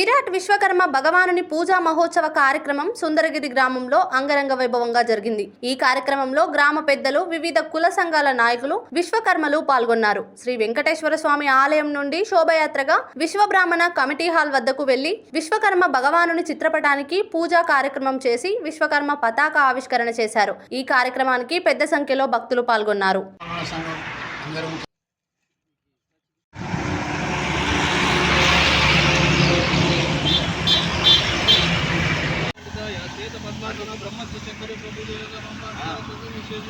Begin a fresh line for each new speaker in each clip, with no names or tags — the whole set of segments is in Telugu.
విరాట్ విశ్వకర్మ భగవానుని పూజా మహోత్సవ కార్యక్రమం సుందరగిరి గ్రామంలో అంగరంగ వైభవంగా జరిగింది. ఈ కార్యక్రమంలో గ్రామ పెద్దలు వివిధ కుల సంఘాల నాయకులు విశ్వకర్మలు పాల్గొన్నారు. శ్రీ వెంకటేశ్వర స్వామి ఆలయం నుండి శోభయాత్రగా విశ్వబ్రాహ్మణ కమిటీ హాల్ వద్దకు వెళ్ళి విశ్వకర్మ భగవానుని చిత్రపటానికి పూజా కార్యక్రమం చేసి విశ్వకర్మ పతాక ఆవిష్కరణ చేశారు. ఈ కార్యక్రమానికి పెద్ద సంఖ్యలో భక్తులు పాల్గొన్నారు.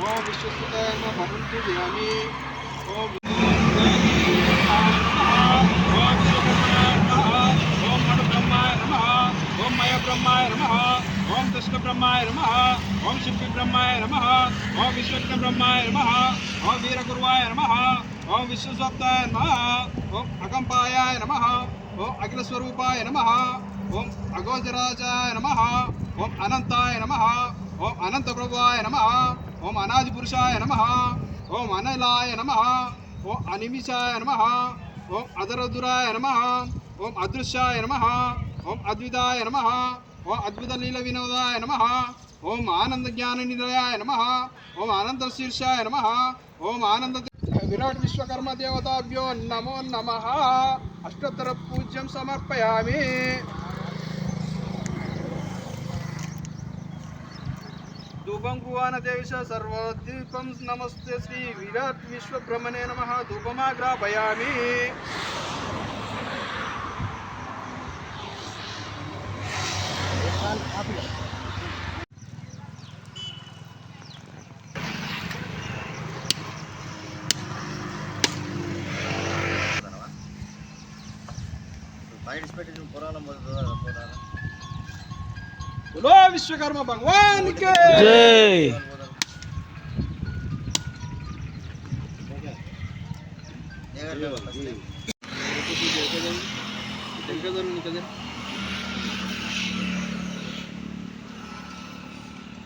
ఓం విశ్వరూపాయ నమ కంఠం పూజయామి ఓం విశ్వస్థితాయ నమ భవం పూజయామి ఓం ఓం మను బ్రహ్మాయ నమ ఓం మయ బ్రహ్మాయ నమ ఓం కృష్ణ బ్రహ్మాయ నమ ఓం శిల్పి బ్రహ్మాయ నమ ఓం విశ్వజ్ఞ బ్రహ్మాయ నమ ఓం వీరగురువాయ నమ ఓం విశ్వస్వప్తాయ నమ ఓం అకంపాయాయ నమ ఓం అఖిల స్వరూపాయ నమ ఓం అనాది పురుషాయ నమ. ఓం అనలాయ నమ. ఓం అనిమిషాయ నమ. ఓం అదరదురాయ నమ. ఓం అదృశ్యాయ నమ. ఓం అద్వితాయ నమ. ఓం అద్భుత లీల వినోదాయ నమ. ఓం ఆనంద జ్ఞాన నిలయాయ నమ. ఓం ఆనంద శీర్షాయ నమ. ఓం ఆనంద విరాట్ విశ్వకర్మ దేవతాభ్యో నమో నమ. అష్టోత్తర పూజ్యం సమర్పయామి. ధూపం కువాన దేవిష సర్వదీపం నమస్తే శ్రీ విరాట్ విశ్వబ్రహ్మణే నమ. ధూపమాగ్రాపయామి
పార్టిసిపేట్ పురాణం
పోతారా విశ్వకర్మ భగవాన్కి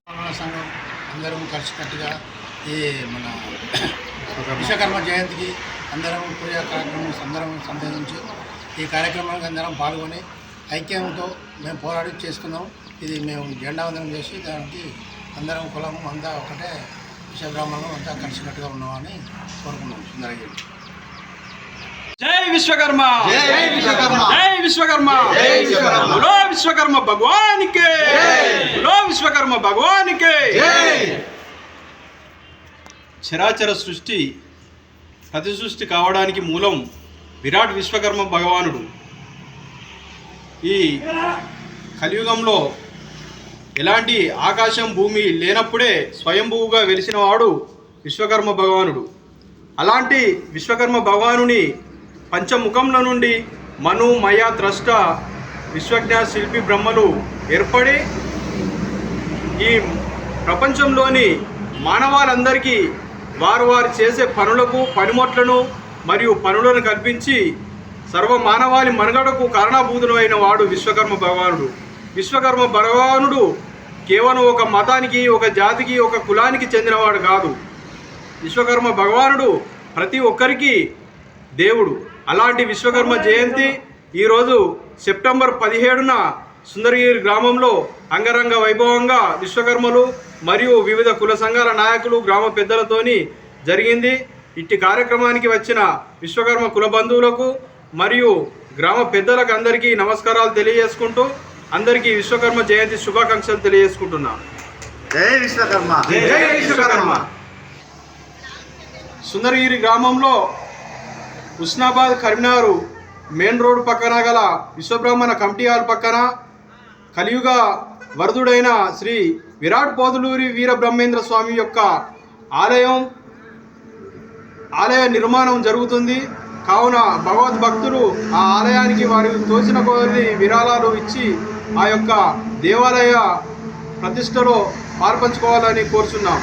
మన సంఘం అందరం కలిసికట్టుగా ఈ మన విశ్వకర్మ జయంతికి అందరం పూజా కార్యక్రమం అందరం సంప్రదించి ఈ కార్యక్రమానికి అందరం పాల్గొని ఐక్యంతో మేము పోరాడి చేసుకున్నాం. ఇది మేము జెండా వందనం చేసి దానికి అందరం కులం అంతా ఒకటే విశ్వబ్రాహ్మణం అంతా కలిసికట్టుగా ఉన్నామని కోరుకున్నాం సుందరగిరి
జై విశ్వకర్మ!
జై విశ్వకర్మ.
జై విశ్వకర్మ!
జై విశ్వకర్మ.
బులో విశ్వకర్మ భగవానికి! బులో విశ్వకర్మ భగవానికి! చరాచర సృష్టి ప్రతి సృష్టి కావడానికి మూలం విరాట్ విశ్వకర్మ భగవానుడు. ఈ కలియుగంలో ఎలాంటి ఆకాశం భూమి లేనప్పుడే స్వయంభూగా వెలిసిన వాడు విశ్వకర్మ భగవానుడు. అలాంటి విశ్వకర్మ భగవానుని పంచముఖంల నుండి మను మయ త్రష్ట విశ్వజ్ఞ శిల్పి బ్రహ్మలు ఏర్పడి ఈ ప్రపంచంలోని మానవాళందరికీ వారు వారు చేసే పనులకు పనిముట్లను మరియు పనులను కల్పించి సర్వ మానవాళి మనుగడకు అయిన వాడు విశ్వకర్మ భగవానుడు. విశ్వకర్మ భగవానుడు కేవలం ఒక మతానికి ఒక జాతికి ఒక కులానికి చెందినవాడు కాదు. విశ్వకర్మ భగవానుడు ప్రతి ఒక్కరికి దేవుడు. అలాంటి విశ్వకర్మ జయంతి ఈరోజు సెప్టెంబర్ పదిహేడున సుందరగిరి గ్రామంలో అంగరంగ వైభవంగా విశ్వకర్మలు మరియు వివిధ కుల సంఘాల నాయకులు గ్రామ పెద్దలతోని జరిగింది. ఇట్టి కార్యక్రమానికి వచ్చిన విశ్వకర్మ కుల బంధువులకు మరియు గ్రామ పెద్దలకు అందరికీ నమస్కారాలు తెలియజేసుకుంటూ అందరికీ విశ్వకర్మ జయంతి శుభాకాంక్షలు తెలియజేసుకుంటున్నాను
జై విశ్వకర్మ.
జై విశ్వకర్మ. సుందరగిరి గ్రామంలో హుస్నాబాద్ కరీంనగర్ మెయిన్ రోడ్ పక్కన గల విశ్వబ్రహ్మణ కమిటీ హాల్ పక్కన కలియుగ వరదుడైన శ్రీ విరాట్ పోదులూరి వీర బ్రహ్మేంద్ర స్వామి యొక్క ఆలయం ఆలయ నిర్మాణం జరుగుతుంది. కావున భగవద్భక్తులు ఆ ఆలయానికి వారి తోచిన కొద్ది విరాళాలు ఇచ్చి ఆ యొక్క దేవాలయ ప్రతిష్టలో పాల్పంచుకోవాలని కోరుచున్నాం.